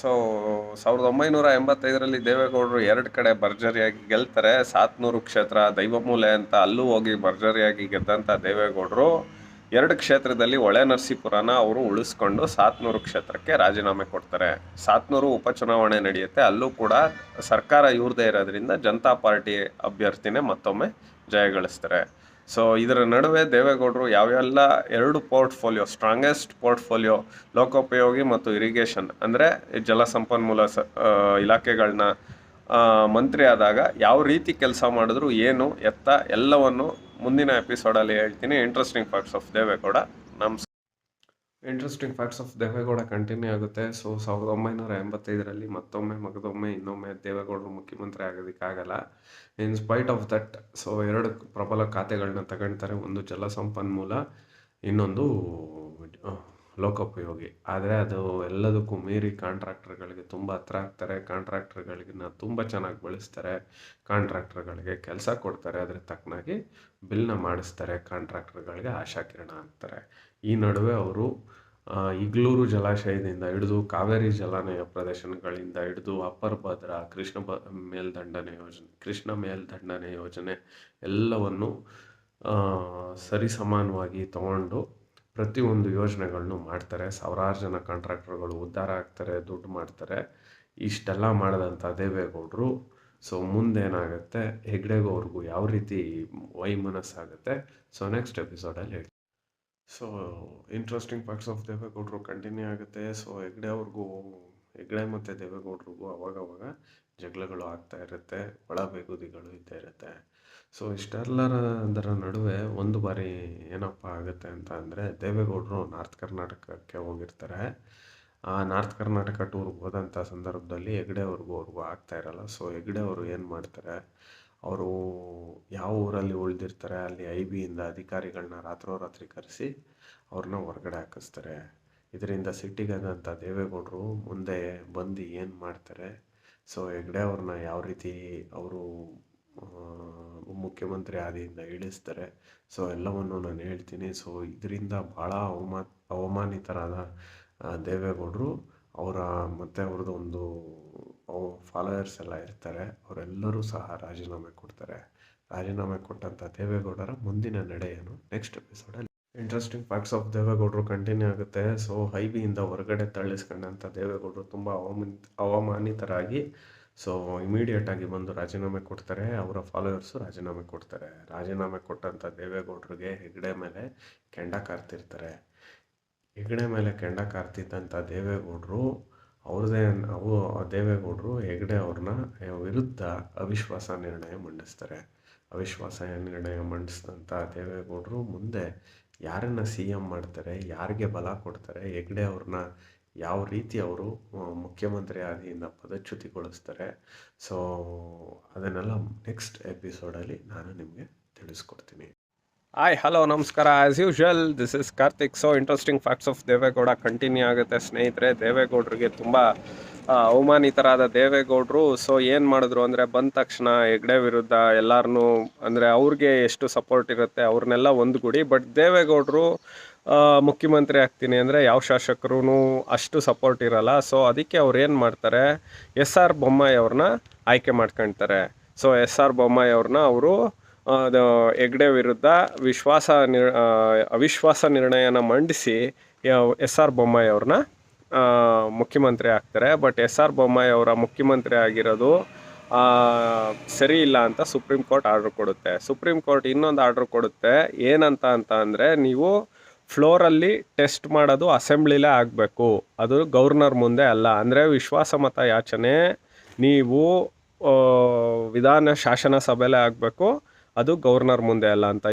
So, ಸಾವಿರದ ಒಂಬೈನೂರ ಎಂಬತ್ತೈದರಲ್ಲಿ ದೇವೇಗೌಡರು ಎರಡು ಕಡೆ ಭರ್ಜರಿಯಾಗಿ ಗೆಲ್ತಾರೆ. ಸಾತ್ನೂರು ಕ್ಷೇತ್ರ ದೈವಮೂಲೆ ಅಂತ ಅಲ್ಲೂ ಹೋಗಿ ಭರ್ಜರಿಯಾಗಿ ಗೆದ್ದಂಥ ದೇವೇಗೌಡರು ಎರಡು ಕ್ಷೇತ್ರದಲ್ಲಿ ಒಳೆ ನರಸೀಪುರನ ಅವರು ಉಳಿಸ್ಕೊಂಡು ಸಾತ್ನೂರು ಕ್ಷೇತ್ರಕ್ಕೆ ರಾಜೀನಾಮೆ ಕೊಡ್ತಾರೆ. ಸಾತ್ನೂರು ಉಪಚುನಾವಣೆ ನಡೆಯುತ್ತೆ. ಅಲ್ಲೂ ಕೂಡ ಸರ್ಕಾರ ಇವ್ರದೇ ಇರೋದ್ರಿಂದ ಜನತಾ ಪಾರ್ಟಿ ಅಭ್ಯರ್ಥಿನೇ ಮತ್ತೊಮ್ಮೆ ಜಯಗಳಿಸ್ತಾರೆ ಸೊ ಇದರ ನಡುವೆ ದೇವೇಗೌಡರು ಯಾವೆಲ್ಲ ಎರಡು ಪೋರ್ಟ್ಫೋಲಿಯೋ ಸ್ಟ್ರಾಂಗೆಸ್ಟ್ ಪೋರ್ಟ್ಫೋಲಿಯೋ ಲೋಕೋಪಯೋಗಿ ಮತ್ತು ಇರಿಗೇಷನ್ ಅಂದರೆ ಜಲಸಂಪನ್ಮೂಲ ಸ ಇಲಾಖೆಗಳನ್ನ ಮಂತ್ರಿ ಆದಾಗ ಯಾವ ರೀತಿ ಕೆಲಸ ಮಾಡಿದ್ರು, ಏನು, ಎತ್ತ ಎಲ್ಲವನ್ನು ಮುಂದಿನ ಎಪಿಸೋಡಲ್ಲಿ ಹೇಳ್ತೀನಿ. Interesting parts of Deve Gowda. ನಮ್ಮ interesting facts of Deve Gowda continue ಆಗುತ್ತೆ. ಸೊ ಸಾವಿರದ ಒಂಬೈನೂರ ಎಂಬತ್ತೈದರಲ್ಲಿ ಮತ್ತೊಮ್ಮೆ ಮಗದೊಮ್ಮೆ ಇನ್ನೊಮ್ಮೆ ದೇವೇಗೌಡರು ಮುಖ್ಯಮಂತ್ರಿ ಆಗೋದಕ್ಕಾಗಲ್ಲ. In spite of that so ಎರಡು ಪ್ರಬಲ ಖಾತೆಗಳನ್ನ ತಗೊಳ್ತಾರೆ. ಒಂದು ಜಲಸಂಪನ್ಮೂಲ ಇನ್ನೊಂದು ಲೋಕೋಪಯೋಗಿ. ಆದರೆ ಅದು ಎಲ್ಲದಕ್ಕೂ ಮೀರಿ ಕಾಂಟ್ರಾಕ್ಟರ್ಗಳಿಗೆ ತುಂಬ ಹತ್ರ ಆಗ್ತಾರೆ. ಕಾಂಟ್ರಾಕ್ಟರ್ಗಳಿಗಿನ್ನ ತುಂಬ ಚೆನ್ನಾಗಿ ಬಳಸ್ತಾರೆ. ಕಾಂಟ್ರಾಕ್ಟರ್ಗಳಿಗೆ ಕೆಲಸ ಕೊಡ್ತಾರೆ. ಅದ್ರ ತಕ್ಕನಾಗಿ ಬಿಲ್ನ ಮಾಡಿಸ್ತಾರೆ. ಕಾಂಟ್ರಾಕ್ಟರ್ಗಳಿಗೆ ಆಶಾಕಿರಣ ಆಗ್ತಾರೆ ಈ ನಡುವೆ ಅವರು ಇಗ್ಲೂರು ಜಲಾಶಯದಿಂದ ಹಿಡಿದು ಕಾವೇರಿ ಜಲಾನಯ ಪ್ರದೇಶಗಳಿಂದ ಹಿಡಿದು ಅಪ್ಪರ್ ಭದ್ರಾ, ಕೃಷ್ಣ ಬ ಮೇಲ್ದಂಡನೆ ಯೋಜನೆ, ಕೃಷ್ಣ ಮೇಲ್ದಂಡನೆ ಯೋಜನೆ ಎಲ್ಲವನ್ನು ಸರಿಸಮಾನವಾಗಿ ತಗೊಂಡು ಪ್ರತಿಯೊಂದು ಯೋಜನೆಗಳನ್ನು ಮಾಡ್ತಾರೆ. ಸಾವಿರಾರು ಜನ ಕಾಂಟ್ರಾಕ್ಟರ್ಗಳು ಉದ್ಧಾರ ಆಗ್ತಾರೆ, ದುಡ್ಡು ಮಾಡ್ತಾರೆ. ಇಷ್ಟೆಲ್ಲ ಮಾಡಿದಂಥ ದೇವೇಗೌಡರು. ಸೊ, ಮುಂದೇನಾಗುತ್ತೆ ಹೆಗ್ಡೆಗೌರಿಗೂ ಯಾವ ರೀತಿ ವೈಮನಸ್ಸಾಗುತ್ತೆ. ಸೊ ನೆಕ್ಸ್ಟ್ ಎಪಿಸೋಡಲ್ಲಿ ಹೇಳಿ ಸೊ ಇಂಟ್ರೆಸ್ಟಿಂಗ್ ಪಾರ್ಟ್ಸ್ ಆಫ್ ದೇವೇಗೌಡರು ಕಂಟಿನ್ಯೂ ಆಗುತ್ತೆ. ಸೊ ಹೆಗ್ಡೆ ಅವ್ರಿಗೂ ಹೆಗ್ಡೆ ಮತ್ತು ಅವಾಗ ಅವಾಗವಾಗ ಜಗಳಗಳು ಆಗ್ತಾ ಇರುತ್ತೆ, ಒಳ ಬೇಗುದಿಗಳು ಇದ್ದೇ ಇರುತ್ತೆ. ಸೊ ಇಷ್ಟೆಲ್ಲರ ನಡುವೆ ಒಂದು ಬಾರಿ ಏನಪ್ಪ ಆಗುತ್ತೆ ಅಂತ ಅಂದರೆ ದೇವೇಗೌಡರು ನಾರ್ತ್ ಕರ್ನಾಟಕಕ್ಕೆ ಹೋಗಿರ್ತಾರೆ. ಆ ನಾರ್ತ್ ಕರ್ನಾಟಕ ಟೂರ್ಗೆ ಹೋದಂಥ ಸಂದರ್ಭದಲ್ಲಿ ಹೆಗ್ಡೆ ಅವ್ರಿಗೂ ಅವ್ರಿಗೂ ಆಗ್ತಾ ಇರಲ್ಲ. ಸೊ ಹೆಗ್ಡೆ ಅವರು ಏನು ಮಾಡ್ತಾರೆ ಅವರು ಯಾವ ಊರಲ್ಲಿ ಉಳಿದಿರ್ತಾರೆ, ಅಲ್ಲಿ ಐ ಬಿಯಿಂದ ಅಧಿಕಾರಿಗಳನ್ನ ರಾತ್ರೋರಾತ್ರಿ ಕರೆಸಿ ಅವ್ರನ್ನ ಹೊರಗಡೆ ಹಾಕಿಸ್ತಾರೆ. ಇದರಿಂದ ಸಿಟ್ಟಿಗಾದಂಥ ದೇವೇಗೌಡರು ಮುಂದೆ ಬಂದು ಏನು ಮಾಡ್ತಾರೆ? ಸೊ ಹೆಗ್ಡೆ ಅವ್ರನ್ನ ಯಾವ ರೀತಿ ಅವರು ಮುಖ್ಯಮಂತ್ರಿ ಆದಿಯಿಂದ ಇಳಿಸ್ತಾರೆ? ಸೊ ಎಲ್ಲವನ್ನು ನಾನು ಹೇಳ್ತೀನಿ. ಸೊ ಇದರಿಂದ ಭಾಳ ಅವಮಾನ, ಅವಮಾನಿತರಾದ ದೇವೇಗೌಡರು. ಅವರ ಮತ್ತು ಅವ್ರದ್ದು ಒಂದು ಫಾಲೋಯರ್ಸ್ ಎಲ್ಲ ಇರ್ತಾರೆ. ಅವರೆಲ್ಲರೂ ಸಹ ರಾಜೀನಾಮೆ ಕೊಡ್ತಾರೆ. ರಾಜೀನಾಮೆ ಕೊಟ್ಟಂಥ ದೇವೇಗೌಡರ ಮುಂದಿನ ನಡೆ ಏನು ನೆಕ್ಸ್ಟ್ ಎಪಿಸೋಡಲ್ಲಿ ಇಂಟ್ರೆಸ್ಟಿಂಗ್ ಫ್ಯಾಕ್ಟ್ಸ್ ಆಫ್ ದೇವೇಗೌಡರು ಕಂಟಿನ್ಯೂ ಆಗುತ್ತೆ. ಸೊ ಹೈಬಿಯಿಂದ ಹೊರಗಡೆ ತಳ್ಳಿಸ್ಕೊಂಡಂಥ ದೇವೇಗೌಡರು ತುಂಬ ಅವಮಾನಿ ಅವಮಾನಿತರಾಗಿ ಸೊ ಇಮಿಡಿಯೇಟಾಗಿ ಬಂದು ರಾಜೀನಾಮೆ ಕೊಡ್ತಾರೆ. ಅವರ ಫಾಲೋವರ್ಸು ರಾಜೀನಾಮೆ ಕೊಡ್ತಾರೆ. ರಾಜೀನಾಮೆ ಕೊಟ್ಟಂಥ ದೇವೇಗೌಡರಿಗೆ ಹೆಗ್ಡೆ ಮೇಲೆ ಕೆಂಡ ಕಾರ್ತಿರ್ತಾರೆ. ಹೆಗ್ಡೆ ಮೇಲೆ ಕೆಂಡ ಕಾರ್ತಿದ್ದಂಥ ದೇವೇಗೌಡರು ಅವ್ರದ್ದೇ ಅವು ದೇವೇಗೌಡರು ಹೆಗ್ಡೆ ಅವ್ರನ್ನ ವಿರುದ್ಧ ಅವಿಶ್ವಾಸ ನಿರ್ಣಯ ಮಂಡಿಸ್ತಾರೆ. ಅವಿಶ್ವಾಸ ನಿರ್ಣಯ ಮಂಡಿಸಿದಂಥ ದೇವೇಗೌಡರು ಮುಂದೆ ಯಾರನ್ನ ಸಿ ಎಂ ಮಾಡ್ತಾರೆ, ಯಾರಿಗೆ ಬಲ ಕೊಡ್ತಾರೆ ಹೆಗ್ಡೆ ಅವ್ರನ್ನ ಯಾವ ರೀತಿ ಅವರು ಮುಖ್ಯಮಂತ್ರಿ ಆದಿಯಿಂದ ಪದಚ್ಯುತಿಗೊಳಿಸ್ತಾರೆ. ಸೊ ಅದನ್ನೆಲ್ಲ ನೆಕ್ಸ್ಟ್ ಎಪಿಸೋಡಲ್ಲಿ ನಾನು ನಿಮಗೆ ತಿಳಿಸ್ಕೊಡ್ತೀನಿ. ಹಾಯ್ ಹಲೋ ನಮಸ್ಕಾರ. As usual this is Karthik so interesting facts of Deve Gowda continue ಆಗುತ್ತೆ, ಸ್ನೇಹಿತರೆ. ದೇವೇಗೌಡರಿಗೆ ತುಂಬ ಅವಮಾನಿತರಾದ ದೇವೇಗೌಡರು. ಸೊ ಏನು ಮಾಡಿದ್ರು ಅಂದರೆ, ಬಂದ ತಕ್ಷಣ ಹೆಗ್ಡೆ ವಿರುದ್ಧ ಎಲ್ಲರನ್ನೂ ಅಂದರೆ ಅವ್ರಿಗೆ ಎಷ್ಟು ಸಪೋರ್ಟ್ ಇರುತ್ತೆ ಅವ್ರನ್ನೆಲ್ಲ ಒಂದುಗೂಡಿ. ಬಟ್ ದೇವೇಗೌಡರು ಮುಖ್ಯಮಂತ್ರಿ ಆಗ್ತೀನಿ ಅಂದರೆ ಯಾವ ಶಾಸಕರೂ ಅಷ್ಟು ಸಪೋರ್ಟ್ ಇರಲ್ಲ. ಸೊ ಅದಕ್ಕೆ ಅವ್ರು ಏನು ಮಾಡ್ತಾರೆ, ಎಸ್ ಆರ್ ಬೊಮ್ಮಾಯಿ ಅವ್ರನ್ನ ಆಯ್ಕೆ ಮಾಡ್ಕೊಳ್ತಾರೆ ಸೊ ಎಸ್ ಆರ್ ಬೊಮ್ಮಾಯಿ ಅವ್ರನ್ನ ಅವರು ಹೆಗ್ಡೆ ವಿರುದ್ಧ ವಿಶ್ವಾಸ ನಿರ್ ಅವಿಶ್ವಾಸ ನಿರ್ಣಯನ ಮಂಡಿಸಿ ಎಸ್ ಆರ್ ಬೊಮ್ಮಾಯಿ ಅವ್ರನ್ನ ಮುಖ್ಯಮಂತ್ರಿ ಆಗ್ತಾರೆ. ಬಟ್ ಎಸ್ ಆರ್ ಬೊಮ್ಮಾಯಿ ಅವರ ಮುಖ್ಯಮಂತ್ರಿ ಆಗಿರೋದು ಸರಿ ಇಲ್ಲ ಅಂತ ಸುಪ್ರೀಂ ಕೋರ್ಟ್ ಆರ್ಡ್ರ್ ಕೊಡುತ್ತೆ. ಸುಪ್ರೀಂ ಕೋರ್ಟ್ ಇನ್ನೊಂದು ಆರ್ಡ್ರ್ ಕೊಡುತ್ತೆ. ಏನಂತ ಅಂತ ಅಂದರೆ ನೀವು ಫ್ಲೋರಲ್ಲಿ ಟೆಸ್ಟ್ ಮಾಡೋದು ಅಸೆಂಬ್ಲಿಲೇ ಆಗಬೇಕು. ಅದು ಗೌರ್ನರ್ ಮುಂದೆ ಅಲ್ಲ. ಅಂದರೆ ವಿಶ್ವಾಸಮತ ಯಾಚನೆ, ನೀವು ವಿಧಾನ ಶಾಸನ ಸಭೆಲೇ ಆಗಬೇಕು. ಅದು ಗವರ್ನರ್ ಮುಂದೆ ಅಲ್ಲ ಅಂತ